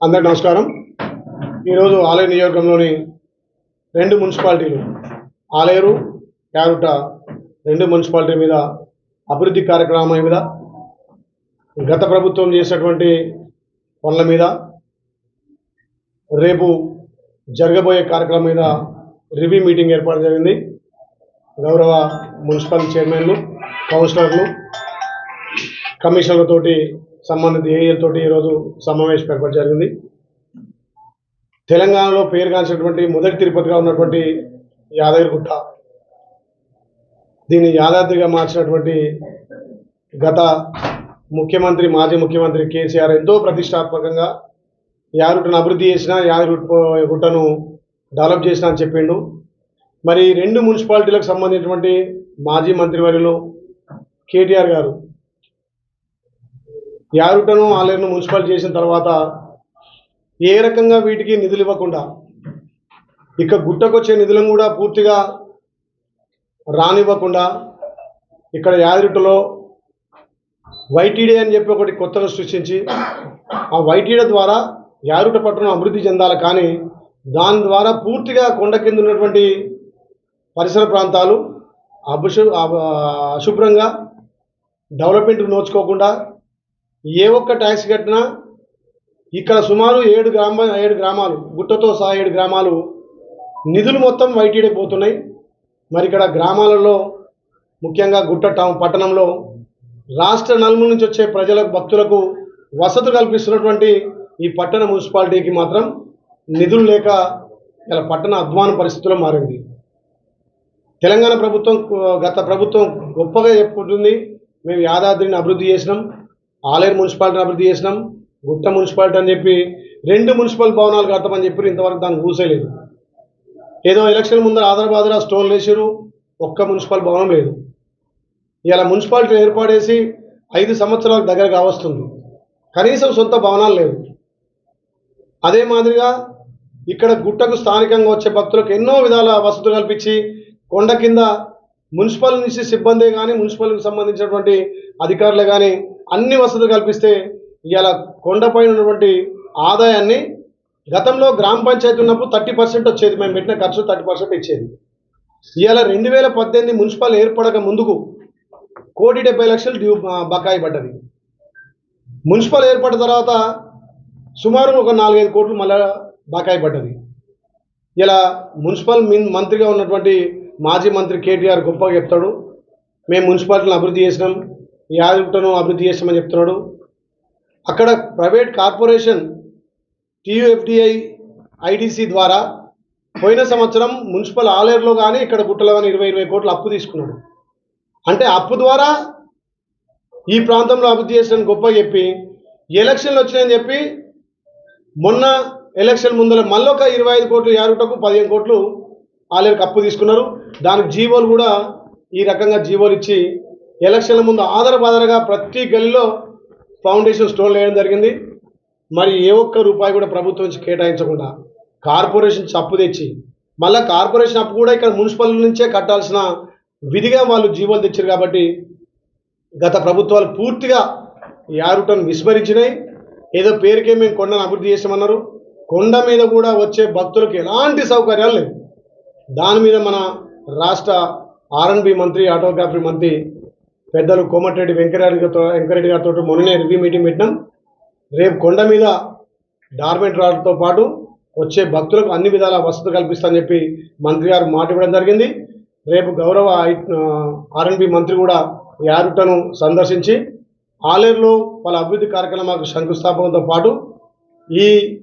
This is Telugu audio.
అందరి నమస్కారం. ఈరోజు ఆలయ నియోజకంలోని రెండు మున్సిపాలిటీలు ఆలేరు యారుట రెండు మున్సిపాలిటీ మీద అభివృద్ధి కార్యక్రమం మీద గత ప్రభుత్వం చేసినటువంటి పనుల మీద రేపు జరగబోయే కార్యక్రమం మీద రివ్యూ మీటింగ్ ఏర్పాటు జరిగింది. గౌరవ మున్సిపల్ చైర్మన్లు కౌన్సిలర్లు కమిషనర్లతోటి సంబంధిత ఏఏలతోటి ఈరోజు సమావేశం ఏర్పాటు జరిగింది. తెలంగాణలో పేరుగాంచినటువంటి మొదటి తిరుపతిగా ఉన్నటువంటి యాదగిరిగుట్ట దీన్ని యాదాద్రిగా మార్చినటువంటి గత ముఖ్యమంత్రి మాజీ ముఖ్యమంత్రి కేసీఆర్ ఎంతో ప్రతిష్టాత్మకంగా యాదగిరిగుట్టను అభివృద్ధి చేసిన యాదగిరి గుట్టను డెవలప్ చేసిన అని చెప్పిండు. మరి రెండు మున్సిపాలిటీలకు సంబంధించినటువంటి మాజీ మంత్రివర్యులు కేటీఆర్ గారు. యారుటను ఆలేరును మున్సిపాలిటీ చేసిన తర్వాత ఏ రకంగా వీటికి నిధులు ఇవ్వకుండా ఇక గుట్టకొచ్చే నిధులను కూడా పూర్తిగా రానివ్వకుండా ఇక్కడ యాదిరిటలో వైటీడీ అని చెప్పి ఒకటి కొత్తగా సృష్టించి ఆ వైటీడ ద్వారా యారుట పట్టణం అభివృద్ధి చెందాలి కానీ దాని ద్వారా పూర్తిగా కొండ కింద ఉన్నటువంటి పరిసర ప్రాంతాలు అభిశు అశుభ్రంగా డెవలప్మెంట్ నోచుకోకుండా ఏ ఒక్క ట్యాక్స్ కట్టినా ఇక్కడ సుమారు ఏడు గ్రామ ఏడు గ్రామాలు గుట్టతో సహా ఏడు గ్రామాలు నిధులు మొత్తం వైటీడే పోతున్నాయి. మరి ఇక్కడ గ్రామాలలో ముఖ్యంగా గుట్ట టౌన్ పట్టణంలో రాష్ట్ర నలుమూల నుంచి వచ్చే ప్రజలకు భక్తులకు వసతులు కల్పిస్తున్నటువంటి ఈ పట్టణ మున్సిపాలిటీకి మాత్రం నిధులు లేక ఇలా పట్టణ అధ్వాన పరిస్థితుల్లో మారింది. తెలంగాణ ప్రభుత్వం గత ప్రభుత్వం గొప్పగా చెప్పుకుంటుంది. మేము యాదాద్రిని అభివృద్ధి చేసినాం. ఆలేరు మున్సిపాలిటీని అభివృద్ధి చేసినాం. గుట్ట మున్సిపాలిటీ అని చెప్పి రెండు మున్సిపల్ భవనాలు కడతామని చెప్పి ఇంతవరకు దాన్ని కూసేయలేదు ఏదో ఎలక్షన్ ముందర ఆదరబాదరా స్టోన్లు వేసారు ఒక్క మున్సిపల్ భవనం లేదు. ఇలా మున్సిపాలిటీ ఏర్పాటేసి ఐదు సంవత్సరాలకు దగ్గర కావస్తుంది కనీసం సొంత భవనాలు లేవు. అదే మాదిరిగా ఇక్కడ గుట్టకు స్థానికంగా వచ్చే భక్తులకు ఎన్నో విధాల వసతులు కల్పించి కొండ కింద మున్సిపల్ నుంచి సిబ్బంది కానీ మున్సిపల్కి సంబంధించినటువంటి అధికారులు కానీ అన్ని వసతులు కల్పిస్తే ఇవాళ కొండపైన ఉన్నటువంటి ఆదాయాన్ని గతంలో గ్రామ పంచాయతీ ఉన్నప్పుడు థర్టీ పర్సెంట్ వచ్చేది. మేము పెట్టిన ఖర్చు థర్టీ పర్సెంట్ ఇచ్చేది. ఇవాళ రెండు వేల పద్దెనిమిది మున్సిపల్ ఏర్పడక ముందుకు కోటి డెబ్బై లక్షలు డ్యూ బకాయి పడ్డది. మున్సిపల్ ఏర్పడిన తర్వాత సుమారు ఒక నాలుగైదు కోట్లు మళ్ళా బకాయి పడ్డది. ఇలా మున్సిపల్ మంత్రిగా ఉన్నటువంటి మాజీ మంత్రి కేటీఆర్ గొప్పగా చెప్తాడు. మేము మున్సిపాలిటీని అభివృద్ధి చేసినాం. యాదగుట్టను అభివృద్ధి చేసామని చెప్తున్నాడు. అక్కడ ప్రైవేట్ కార్పొరేషన్ టీయూఎఫ్డిఐ ఐడిసి ద్వారా పోయిన సంవత్సరం మున్సిపల్ ఆలేరులో కానీ ఇక్కడ గుట్టలో కానీ ఇరవై ఇరవై కోట్లు అప్పు తీసుకున్నాడు. అంటే అప్పు ద్వారా ఈ ప్రాంతంలో అభివృద్ధి చేసిన గొప్ప చెప్పి ఎలక్షన్లు వచ్చినాయని చెప్పి మొన్న ఎలక్షన్ ముందర మళ్ళీ ఒక ఇరవై ఐదు కోట్లు యారుటకు పదిహేను కోట్లు ఆలయానికి అప్పు తీసుకున్నారు. దానికి జీవోలు కూడా ఈ రకంగా జీవోలు ఇచ్చి ఎలక్షన్ల ముందు ఆధారపాదరగా ప్రతి గల్లీలో ఫౌండేషన్ స్టోన్ వేయడం జరిగింది. మరి ఏ ఒక్క రూపాయి కూడా ప్రభుత్వం నుంచి కేటాయించకుండా కార్పొరేషన్ అప్పు తెచ్చి మళ్ళీ కార్పొరేషన్ అప్పు కూడా ఇక్కడ మున్సిపల్ నుంచే కట్టాల్సిన విధిగా వాళ్ళు జీవోలు తెచ్చారు కాబట్టి గత ప్రభుత్వాలు పూర్తిగా యారుటను విస్మరించినాయి. ఏదో పేరుకే మేము కొండను అభివృద్ధి చేసామన్నారు కొండ మీద కూడా వచ్చే భక్తులకు ఎలాంటి సౌకర్యాలు లేవు. దాని మీద మన రాష్ట్ర ఆర్ఎన్బి మంత్రి ఆటోగ్రఫీ మంత్రి పెద్దలు కోమటిరెడ్డి వెంకరెడ్డి గారితో వెంకరెడ్డి గారితో మొన్ననే రివ్యూ మీటింగ్ పెట్టినాం. రేపు కొండ మీద డార్మెంట్ రాడ్తో పాటు వచ్చే భక్తులకు అన్ని విధాల వసతులు కల్పిస్తామని చెప్పి మంత్రి గారు మాట ఇవ్వడం జరిగింది. రేపు గౌరవ ఆర్ఎన్బి మంత్రి కూడా యారుటను సందర్శించి ఆలేరులో పలు అభివృద్ధి కార్యక్రమాలకు శంకుస్థాపనతో పాటు ఈ